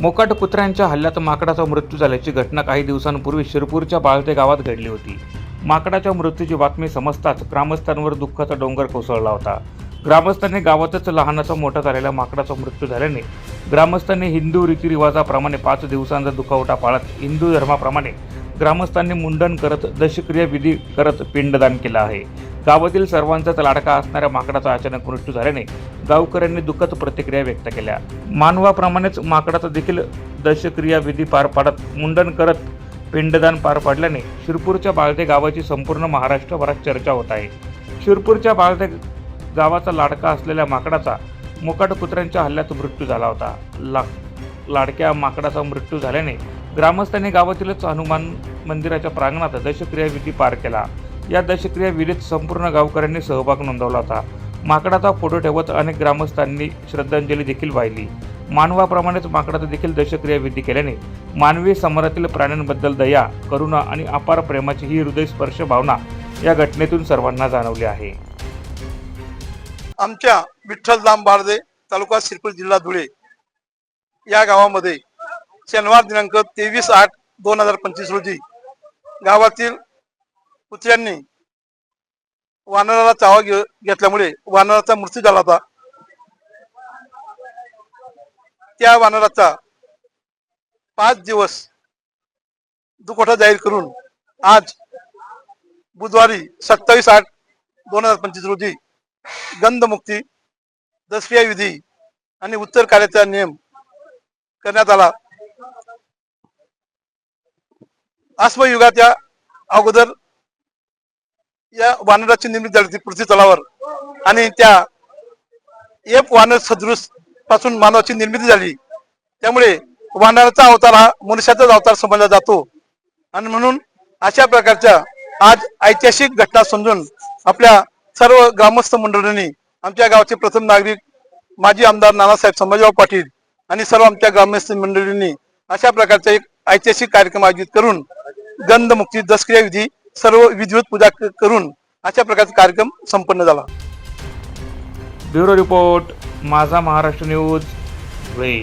मोकाट कुत्र्यांच्या हल्ल्यात माकडाचा मृत्यू झाल्याची घटना काही दिवसांपूर्वी शिरपूरच्या बाळते गावात घडली होती. माकडाच्या मृत्यूची बातमी समजताच ग्रामस्थांवर दुःखाचा डोंगर कोसळला होता. ग्रामस्थांनी गावातच लहानाचा मोठा झालेल्या माकडाचा मृत्यू झाल्याने ग्रामस्थांनी हिंदू रीतिरिवाजाप्रमाणे पाच दिवसांचा दुखावटा पाळत हिंदू धर्माप्रमाणे ग्रामस्थांनी मुंडन करत दशक्रिया विधी करत पिंडदान केलं आहे. गावातील सर्वांचाच लाडका असणाऱ्या माकडाचा अचानक मृत्यू झाल्याने गावकऱ्यांनी दुःखद प्रतिक्रिया व्यक्त केल्या. मानवाप्रमाणेच माकडाचा देखील दशक्रिया विधी पार पाडत मुंडन करत पिंडदान पार पाडल्याने शिरपूरच्या बाळदे गावाची संपूर्ण महाराष्ट्रभरात चर्चा होत आहे. शिरपूरच्या बाळदे गावाचा लाडका असलेल्या माकडाचा मुकाट कुत्र्यांच्या हल्ल्यात मृत्यू झाला होता. ला लाडक्या माकडाचा मृत्यू झाल्याने ग्रामस्थांनी गावातीलच हनुमान मंदिराच्या प्रांगणात दशक्रिया विधी पार केला. या दशक्रिया विधीत संपूर्ण गावकऱ्यांनी सहभाग नोंदवला होता. माकडाचा फोटो ठेवत अनेक ग्रामस्थांनी श्रद्धांजली देखील वाहिली. मानवाप्रमाणेच माकडाचा देखील दशक्रिया विधी केल्याने मानवी समाजातील प्राण्यांबद्दल दया करुणा आणि अपार प्रेमाची ही हृदयस्पर्श भावना या घटनेतून सर्वांना जाणवली आहे. आमच्या विठ्ठल दाम बारदे तालुका सिरपूर जिल्हा धुळे या गावामध्ये शनिवार दिनांक तेवीस आठ दोन हजार पंचवीस रोजी गावातील कुत्र्यांनी वानराला चावा घे- घेतल्यामुळे वानराचा मृत्यू झाला होता. त्या वानराचा पाच दिवस दुखोटा जाहीर करून आज बुधवारी सत्तावीस आठ दोन हजार पंचवीस रोजी गंधमुक्ती दसव्या विधी आणि उत्तर कार्याचा नियम करण्यात आला. अश्मयुगाच्या अगोदर या वानराची निर्मिती झाली होती पृथ्वी तलावर. आणि त्या एक वानर सदृशपासून मानवाची निर्मिती झाली. त्यामुळे वानराचा अवतार हा मनुष्याचाच अवतार समजला जातो. आणि म्हणून अशा प्रकारच्या आज ऐतिहासिक घटना समजून आपल्या सर्व ग्रामस्थ मंडळींनी आमच्या गावचे प्रथम नागरिक माजी आमदार नानासाहेब संभाजीराव पाटील आणि सर्व आमच्या ग्रामस्थ मंडळींनी अशा प्रकारचा एक ऐतिहासिक कार्यक्रम आयोजित करून गंधमुक्ती दसक्रिया विधी सर्व विधिवत पूजा करून अशा प्रकारचा कार्यक्रम संपन्न झाला. ब्युरो रिपोर्ट माझा महाराष्ट्र न्यूज धुळे